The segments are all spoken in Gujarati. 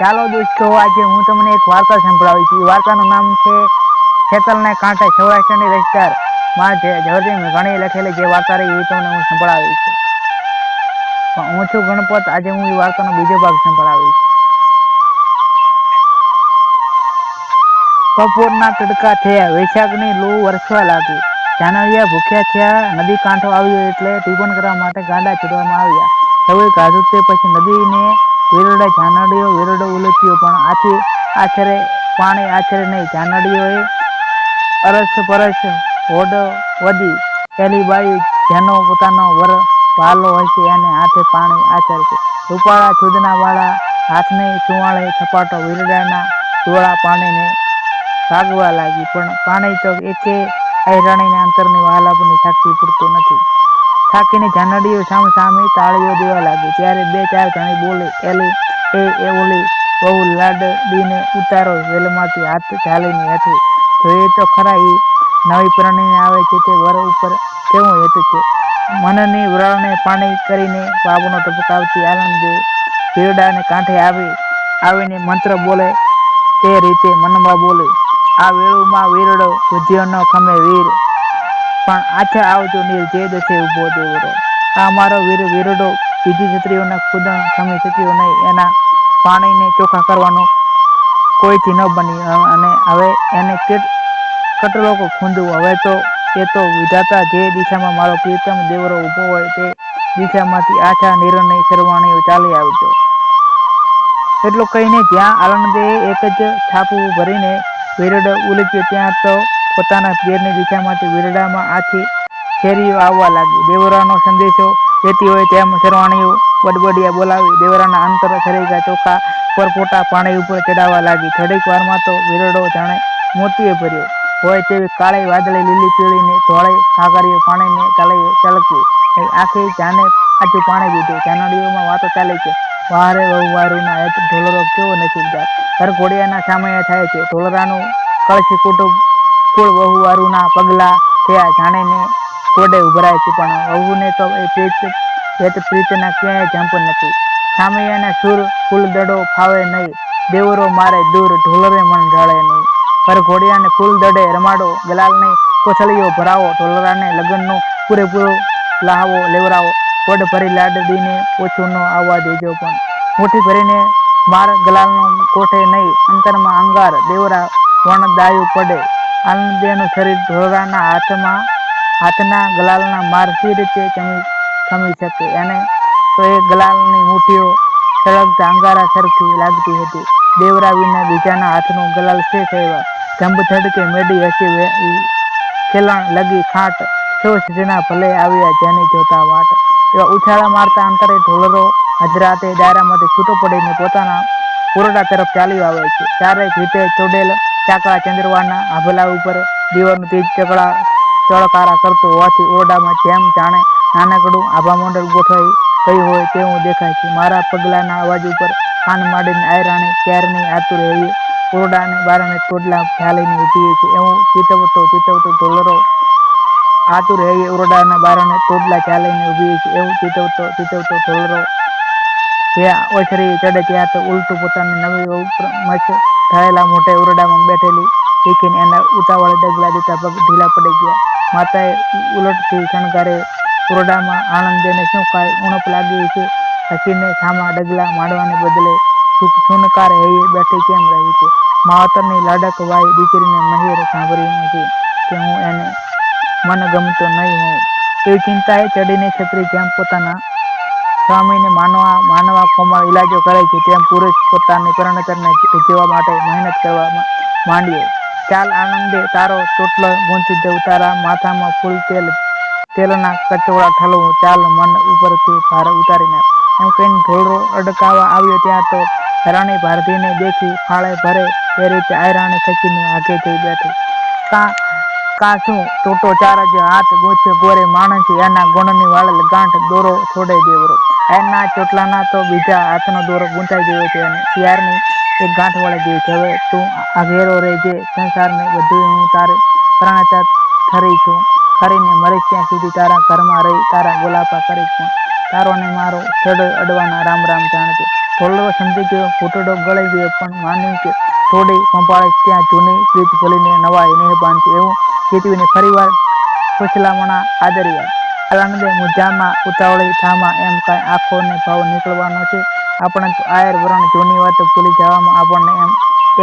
ચાલો દોસ્તો, આજે હું તમને એક વાર્તા સંભળાવી છું. વાર્તાનું નામ છે ખેતલને કાંઠે સૌરાષ્ટ્રની રજદારમાં જે ઝવેરચંદ મેઘાણીએ લખેલી જે વાર્તા રહી, એ તમને હું સંભળાવીશ. હું છું ગણપત, આજે હું એ વાર્તાનો બીજો ભાગ સંભળાવીશ. બપોરના તડકા થયા, વૈશાખની લૂ વરસવા લાગી. જાનવિયા ભૂખ્યા થયા, નદી કાંઠો આવ્યો એટલે ટીપણ કરવા માટે ગાંડા ચડવામાં આવ્યા. સૌએ ગાધું તે પછી નદીને વિરડે જાનડીઓ, વિરડો ઉલટ્યો, પણ આથી આખરે પાણી આખરે નહીં. જાનડીઓએ અરસ પરસ હોડ વધી. પહેલી બાઈ જેનો પોતાનો વર વાલો હશે, એને હાથે પાણી આચરશે રૂપાળા છૂદનાવાળા હાથને ચુવાળે છપાટો વિરડાના ટોળા પાણીને ભાગવા લાગી. પણ પાણી તો એકે અહેરાણીને અંતરની વહાલાપની શક્તિ પૂરતું નથી. થાકીને જાનડીઓ સામ સામે તાળીઓ દેવા લાગી. ત્યારે બે ચાર ઘણી બોલે, એલી, એ એ ઓલી બહુ લાડડીને ઉતારો વેલમાંથી હાથ ચાલીને હેઠું. જોઈએ તો ખરા એ નવી પરણીને આવે છે તે વર ઉપર કેવું હેતુ છે? મનની વરાળને પાણી કરીને બાબુનો ટપકાવતી આનંદે પીરડાને કાંઠે આવી, આવીને મંત્ર બોલે, તે રીતે મનમાં બોલે, આ વેળુમાં વીરડો બુદ્ધિઓનો ખમે વીર. પણ આછા આવજો નીર જે દશે ઊભો દેવરો આ મારો વીર, વીરડો, બીજી છત્રીઓના કુદણ સમી નહીં. એના પાણીને ચોખ્ખા કરવાનું કોઈથી ન બની. અને હવે એને કેટ કેટલો ખૂંદવું. હવે તો એ તો વિધાતા જે દિશામાં મારો પ્રિયતમ દેવરો ઊભો હોય તે દિશામાંથી આછા નિર્ણય સરવાણીઓ ચાલી આવજો. એટલું કહીને જ્યાં આનંદે એક જ છાપું ભરીને વિરડ ઉલટ્યો, ત્યાં તો પોતાના પિયરની દિશામાંથી વિરડામાં આથી શેરીઓ આવવા લાગી. દેવરાનો સંદેશો લેતી હોય તેમ શેરવાણીઓ બડબડિયા બોલાવી દેવરાના અંતર છરીકા ચોખા પરપોટા પાણી ઉપર ચડાવવા લાગી. થોડીક વારમાં તો વિરડો જાણે મોતીએ ભર્યો. હોય તેવી કાળી વાદળી લીલી પીળીને ધોળે કાંકરીઓ પાણીને ચાલે ચલકવી આખી જાને આટલું પાણી દીધું જાનડીઓમાં વાતો ચાલે છે. વારે વહુવારુના હેત ઢોલરો કેવો નસીબદાર. ઘર ઘોડિયાના સામે થાય છે. ઢોલરાનું કળશી કુટુંબ કુળ વહુવારુના પગલા થયા જાણેને કોડે ઉભરાય છે, પણ વહુને તો એ પ્રીત હેત પ્રીતના ક્યાંય જંપ નથી. સામૈયાના સુર ફૂલ દડો ફાવે નહીં. દેવરો મારે દૂર ઢોલરે મન ઢળે નહીં. પર ઘોડિયાને ફૂલ દડે રમાડો ગલાલને કોથળીઓ ભરાવો ઢોલરાને લગ્નનો પૂરેપૂરો લહાવો લેવરાવો. કોડ ભરી લાડડીને ઓછું ન આવવા દેજો પણ. મુઠ્ઠી ભરીને માર ગલાલનો કોઠે નહીં. અંતરમાં અંગાર દેવરા વણદાયું પડે. આનંદેનું શરીર ઢોળાના હાથમાં, હાથના ગલાલના મારતી રીતે ચમી ખમી શકે? અને તો એ ગલાલની મુઠ્ઠીઓ સળગતા અંગારા સરખી લાગતી હતી. દેવરા વિના બીજાના હાથનું ગલાલ શે કહેવા જંભ થડકે મેડી હસી ખેલણ લગી ખાટ શોષ જેના ભલે આવ્યા જેની જોતા વાટ. એવા ઉછાળા મારતા અંતરે ઢોલરો હજરાતે ડાયરામાંથી છૂટો પડીને પોતાના પુરડા તરફ ચાલી આવે છે. ચારેક રીતે ચોડેલ ચાકડા ચંદ્રવાના આભલા ઉપર દીવાનું તેજ ચકડા ચળકારા કરતો હોવાથી ઓરડામાં જેમ જાણે નાનકડું આભામંડળ ગોઠવાઈ ગયું હોય તેવું દેખાય છે. મારા પગલાના અવાજ ઉપર કાન માડીને આયરાણે ક્યારની આતુર એવી ઓરડાને બારણે ટોડલા ઝાલીને ઊભી છે. એવું ચીતવતો ચીતવતો ઢોલરો આતુર હૈયે ઓરડાના બારણે ટોડલા ઝાલીને ઊભી છે. એવું ચીતવતો ચીતવતો ઢોલરો જ્યાં ઓછરી ચડે ત્યાં તો ઉલટું પોતાની નવી મચ થયેલા મોટે ઓરડામાં બેઠેલી દેખીને એના ઉતાવળે ડગલા દેતા પગ ઢીલા પડી ગયા. માતાએ ઉલટથી શણગારે ઓરડામાં આનંદેને શું કાંઈ ઉણપ લાગી છે? હસીને સામા ડગલા માંડવાને બદલે સુનકાર હૈયે બેઠી કેમ રહી છે? માવતરની લાડક વાય દીકરીને મહેર સાંભળી છે કે હું એને મન ગમતો નહીં હોઉં. એવી ચિંતાએ ચડીને છત્રી જેમ પોતાના સ્વામીને માનવા માનવા કોમળ ઇલાજો કરે છે, તેમ પુરુષ પોતાની પરણતરને જીવવા માટે મહેનત કરવા માંડ્યો. ચાલ આનંદે તારો ચોટલો ગૂંથી દઉં, તારા માથામાં ફૂલ તેલ, તેલના કચોળા ઠલવું. ચાલ મન ઉપરથી ભાર ઉતારી નાખ એમ કહીને ઢોળરો અડકાવા આવ્યો ત્યાં તો રાણી ભારતીને દેખી ફાળે ભરે તે રીતે આયરાણી ખસીને આગે થઈ બેઠી. કા કા શું? ટોટો ચાર જ હાથ ગૂંથ ગોરે માણસ, એના ગુણની વાળ ગાંઠ દોરો છોડે દેવરો. એના ચોટલાના તો બીજા હાથનો દોરો ગૂંથાઈ ગયો છે અને શિયાળની એક ગાંઠ વળી ગઈ છે. હવે તું આઘેરો રહેજે, સંસારને બધું હું તારે પ્રાણાચાર ખરી છું ખરીને મરીશ ત્યાં સુધી તારા ઘરમાં રહી, તારા ગોલાપા કરીશ. પણ તારો ને મારો છેડો અડવાના રામ રામ જાણજે. થોડો સમજી ગયો, ઘૂંટડો ગળાઈ ગયો, પણ માન્યું કે થોડી પંપાળે ત્યાં જૂની પ્રીત ભૂલીને નવા નેહ બાંધ્યું એવું ચેતવીને ફરીવાર ખુશલામણા આદર્યા આનંદે મુજામાં ઉતાવળી થામાં એમ કાંઈ આંખોને ભાવ નીકળવાનો છે. આપણે આયર વરણ જૂની વાતો ભૂલી જવામાં આપણને એમ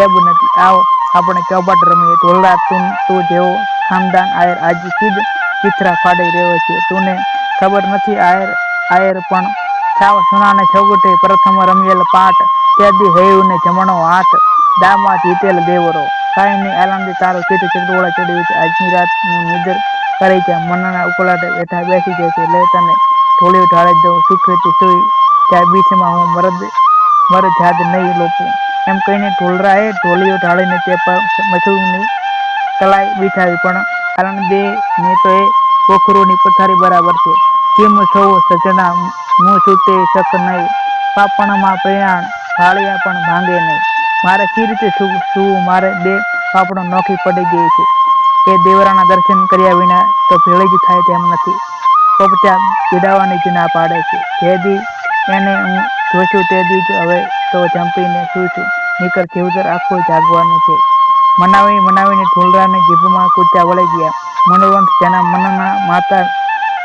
એબ નથી. આવો, આપણે ચોપાટ રમીએ. ઢોલરા તું તું જેવો ખાનદાન આયર આજે સીધ ચિત્રા ફાડી રહ્યો છે. તુને ખબર નથી આયર આયર પણ સાવ સુનાને છગુટે પ્રથમ રમેલ પાટ. ત્યાદી હૈયુને જમણો હાથ, દામાં જીતેલ દેવરો. કાંઈ નહીં આનંદી તારો ચિત્ર ચિત્તોળા ચડ્યું છે. આજની રાતનું નિદર કરી છે મનના ઉકળાટે બેઠા બેસી જાય છે. લે તને ઢોળિયું ઢાળી દઉં. સુખેથી સુઈ ત્યાં બીચમાં હું મરદ મરદ જાત નહીં લોપું. એમ કહીને ઢોલરાએ ઢોલીઓ ઢાળીને તે પર મછુની તલાઈ બિછાવી. પણ કારણ બે ને તો એ પોખરોની પથારી બરાબર છે. કેમ છો સજના હું છું તે શક નહીં. પાપણમાં પ્રયાણ ભાળિયા પણ ભાંગે નહીં. મારે સી રીતે શું મારે બે પાપણો નોખી પડી ગઈ છે. એ દેવરાના દર્શન કર્યા વિના તો ભેળી જ થાય તેમ નથી. પોપચા પીડાવાની જ ના પાડે છે. જે દી એને હું જોશું તે દી જ હવે તો જંપીને શું છું નીકળ જીવતર આખું જાગવાનું છે. મનાવી મનાવીને ઢોલરાને જીભમાં કૂચા વળી ગયા. મનોવંશ જેના મનના માતા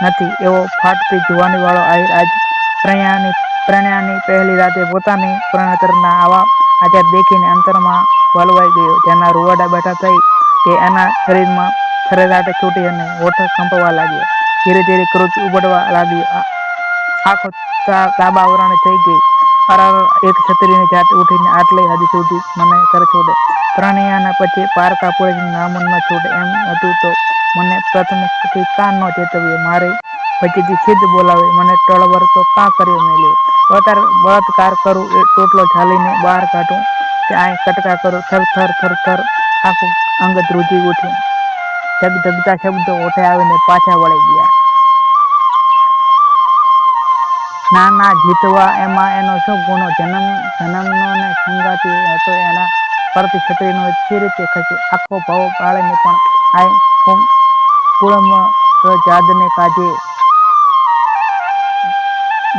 નથી એવો ફાટતી જુવાની વાળો આહિર આજ પ્રણયાની પ્રણયાની પહેલી રાતે પોતાની પ્રણતરના આવા આચાર દેખીને અંતરમાં વલવાઈ ગયો. જેના રૂવાડા બેઠા થઈ કે એના શરીરમાં સરેરાટે છૂટી અને હોઠ કંપવા લાગ્યા. ધીરે ધીરે ક્રોચ ઉબડવા લાગ્યો. આંખો તાબાવરણ થઈ ગઈ. અરર એક છત્રીની જાત ઉઠીને આટલી હજી સુધી મને તરછોડે. પ્રણ્યાના પછી પારકા પૂરે નામનમાં છોડે એમ હતું તો મને પ્રથમથી કાન ન ચેતવ્યો. મારી પછીથી સિદ્ધ બોલાવે. મને ટળવર તો કાં કર્યો મેલ્યો? અવતાર બળાત્કાર કરું એ ટોટલો ઝાલીને બહાર કાઢું. કે આય કટકા કરું. થર થર થર થર. આખું અંગ ધ્રુજી ઉઠી ધગધગતા શબ્દો ઓઠે આવીને પાછા વળી ગયા. ના ના, જીતવા એમાં એનો શું ગુનો? જન્મ, જન્મનો ને સંગાતી હતો એના પરથી છત્રીનો જે રીતે ખસી આખો ભાવ પાળીને પણ આ કુળમ જાદને કાજે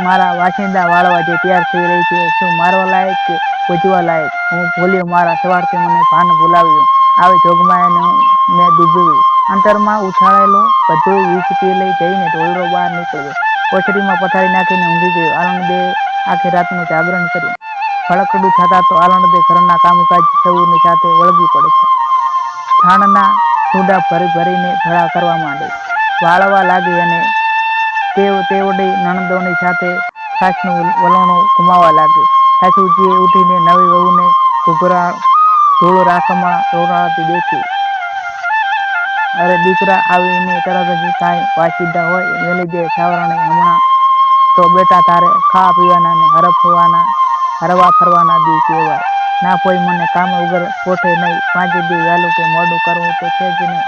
મારા વાસિંદા વાળવા જે તૈયાર થઈ રહી છે, શું મારવા લાયક કે પૂજવા લાયક? હું ભૂલ્યો મારા સવારથી મને ભાન ભૂલાવ્યું. આવી જોગમાં મેં ડૂબ્યું અંતરમાં ઉછાળેલું બધું વીજ પી લઈ જઈને ઢોલરો બહાર નીકળ્યો. કોથળીમાં પથારી નાખીને ઊંઘી ગયો. આનંદે આખી રાતનું જાગરણ કર્યું. ફળકડું થતા તો આનંદે ઘરના કામકાજ સૌની સાથે વળગી પડે છે. છાણના સુડા ભરી ભરીને ભળા કરવા માંડે. વાળવા લાગી અને તેઓ તેવડી નણંદોની સાથે સાસનું વલણું ગુમાવવા લાગ્યું. સાસુજીએ ઉઠીને નવી વહુને ઘૂઘરા ધૂળ રાખમાં રોડાતી દેખી અરે દીકરા આવીને તરત જ કાંઈ વાંચીદા હોય મેલી દે છાવરાને હમણાં તો બેટા તારે ખા પીવાના ને હરફવાના, હરવા ફરવાના દી કહેવાય. ના કોઈ મને કામ વગર કોઠે નહીં પાંચ દી વહેલું કે મોડું કરવું તો છે જ નહીં.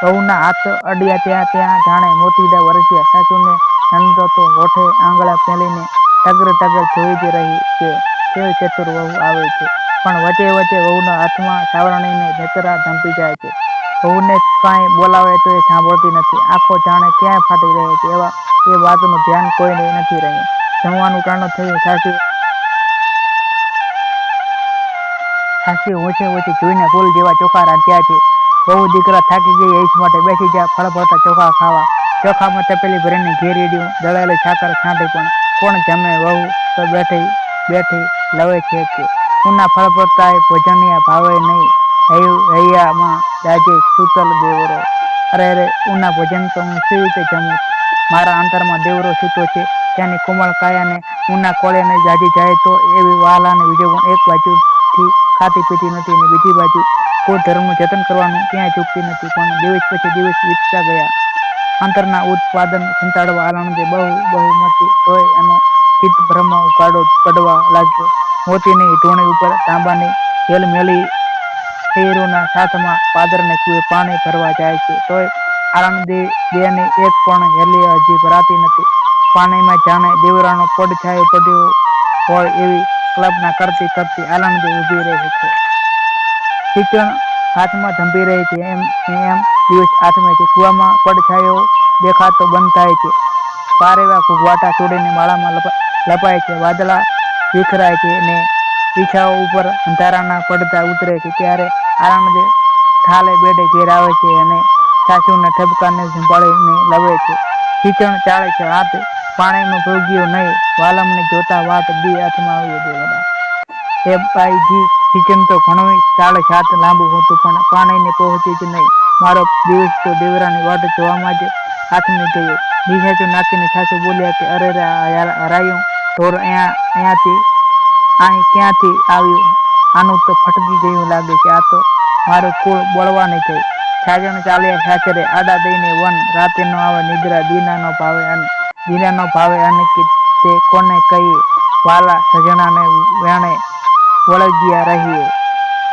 સૌના હાથ અડ્યા ત્યાં ત્યાં જાણે મોતીદા વરસ્યા. સાસુને નંદો તો હોઠે આંગળા પેલીને ટગર ટગર જોઈ જ રહી કે કેવી ચતુર વહુ આવે છે. પણ વચ્ચે વચ્ચે વહુના હાથમાં સાવરણીને નેતરા ધંપી જાય છે. વહુને કાંઈ બોલાવે તો એ સાંભળતી નથી. આંખો જાણે ક્યાંય ફાટી રહે છે એવા એ વાતનું ધ્યાન કોઈને નથી રહ્યું. જમવાનું ટાણું થયું, સાસુ સાસી ઓછે ઓછી જોઈને ફૂલ જેવા ચોખા રાંધ્યા છે. બહુ દીકરા થાકી ગઈ એજ માટે બેસી જા ફળ ફળતા ચોખા ખાવા. ચોખામાં તપેલી ભરીને ઘેરીડ્યું દળેલી સાકર છાંટી પણ કોણ જમે? વહુ તો બેઠી બેઠી લવે છે કે ઉના ફળ પડતા એ ભોજનિયા ભાવે નહીં. હૈયું, હૈયામાં જાજે સૂતલ દેવરો. અરે અરે, ઉના ભોજન તો હું કેવી રીતે જમું? મારા અંતરમાં દેવરો સૂતો છે. ત્યાંની કોમળ કાયાને ઉના કોળે નહીં જાજી જાય તો એવી વાલાને બીજો ગુણ એક બાજુથી ખાતી પીતી નથી અને બીજી બાજુ કોઈ ધર્મનું જતન કરવાનું ક્યાંય ચૂકતી નથી. પણ દિવસ પછી દિવસ વીતતા ગયા. અંતરના ઉત્પાદન સંતાડવા આનંદે બહુ બહુમતી તોય એનો ચિત્ત ભ્રમ ઉકાળો પડવા લાગ્યો. મોતીની ટોણી ઉપર તાંબાની હેલમેલી શેરોના સાથમાં પાદરને કુએ પાણી ભરવા જાય છે. તોય આનંદે બેની એક પણ હેલી હજી ભરાતી નથી. પાણીમાં જાણે દેવરાનો પડછાયો પડ્યો હોય એવી કલ્પના કરતી કરતી આનંદે ઊભી રહી છે. શિક્ષણ હાથમાં ધંભી રહી છે એમ એમ દિવસ હાથમાં છે. કૂવામાં પડછાયો દેખાતો બંધ થાય છે. પારેવા ઘૂઘવાટા છોડીને માળામાં લપાય છે. વાદળા વિખરાય છે અને પીછાઓ ઉપર અંધારાના પડતા ઉતરે છે. ત્યારે આનંદ થાલે બેડે ઘેર આવે છે અને સાસુના ઠબકાને સંભાળીને લવે છે. ખીચણ ચાળે છે. હાથ પાણીનો ભોગ્યો નહીં. વાલમને જોતા વાત બી હાથમાં આવી દેવડા એ ભાઈજી ખીચણ તો ઘણું છે. હાથ લાંબુ હતું પણ પાણીને પહોંચી જ નહીં. મારો દિવસ તો દેવરાની વાટ જોવામાં જ હાથમાં ગયો. નિશાચું નાખીને સાસુ બોલ્યા કે, અરે રે ઢોર અહીંયા, અહીંયાથી અહીં ક્યાંથી આવ્યું? આનું તો ફટકી ગયું લાગે છે. આ તો મારું કુળ બળવાની થઈ છાજણ ચાલ્યા સાસરે આડા દઈને વન. રાતે નો આવે નિદ્રા દીના નો ભાવે અન, દીના નો ભાવે અને કે તે કોને કહીએ? વાલા સજણાને વેણે વળગ્યા રહીએ.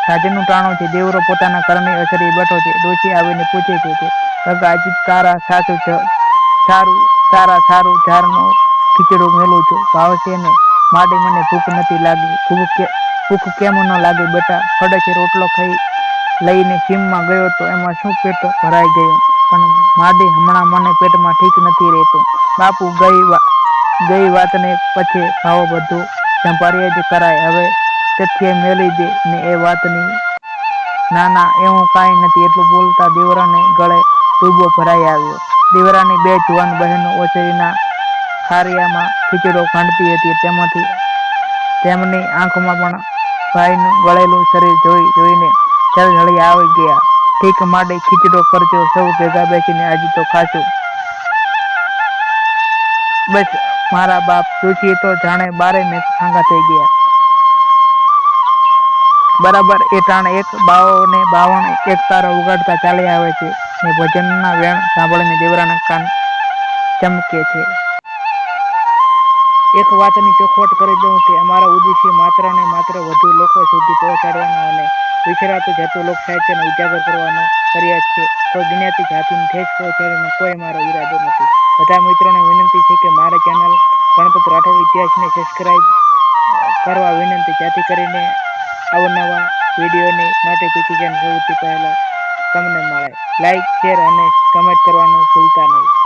સાજનનું ટાણું છે. દેવરો પોતાના કર્મે અસરી બેઠો છે. ડોચી આવીને પૂછે છે કે, કાકા, અજીત તારા સાચું સારું, તારા સારું ઝારનું ખીચડું મેલું છું. ભાવશે ને માડી મને ભૂખ નથી લાગી. ભૂખ કે, ભૂખ કેમ ન લાગે બેટા? ફડે રોટલો ખાઈ લઈને સીમમાં ગયો તો એમાં શું પેટ ભરાઈ ગયું? પણ માડી હમણાં મને પેટમાં ઠીક નથી રહેતું. બાપુ ગઈ ગઈ વાતને પછી ભાવો બધું સંભાળીએ જ કરાય. હવે તથ્ય મેલી દે ને એ વાતની. ના ના એવું કાંઈ નથી. એટલું બોલતા દેવરાને ગળે ડૂબો ભરાઈ આવ્યો. દેવરાની બે જુવાન બહેનો ઓસરીના ખારિયામાં ખીચડો ખાંડતી હતી. તેમાંથી તેમની આંખમાં પણ ભાઈનું ગળેલું શરીર જોઈ જોઈને જળજળી આવી ગયા. ઠીક માટે ખીચડો કરજો સૌ ભેગા બેસીને આજે તો ખાશું. બસ, મારા બાપ જોશી તો જાણે બારે ને સાંગા થઈ ગયા. બરાબર, એ ટાણે એક બાવો ને બાવણ એક તારો ઉગાડતા ચાલી આવે છે ને ભજનના વેણ સાંભળીને દેવરાના કાન ચમકે છે. એક વાતની ચોખવટ કરી દઉં કે અમારા ઉદ્દેશ્ય માત્ર ને માત્ર વધુ લોકો સુધી પહોંચાડવાનો અને વિસરાતું જતું લોક સાહિત્યને ઉજાગર કરવાનો કર્યા છે. કોઈ જ્ઞાતિ જાતિને ઠેસ પહોંચાડવાનો કોઈ મારો ઈરાદો નથી. બધા મિત્રોને વિનંતી છે કે મારા ચેનલ ગણપત રાઠોડ ઇતિહાસને સબસ્ક્રાઈબ કરવા વિનંતી. જેથી કરીને અવનવા વિડીયોની નોટિફિકેશન સૌથી પહેલાં તમને મળે. લાઇક શેર અને કમેન્ટ કરવાનું ભૂલતા નહીં.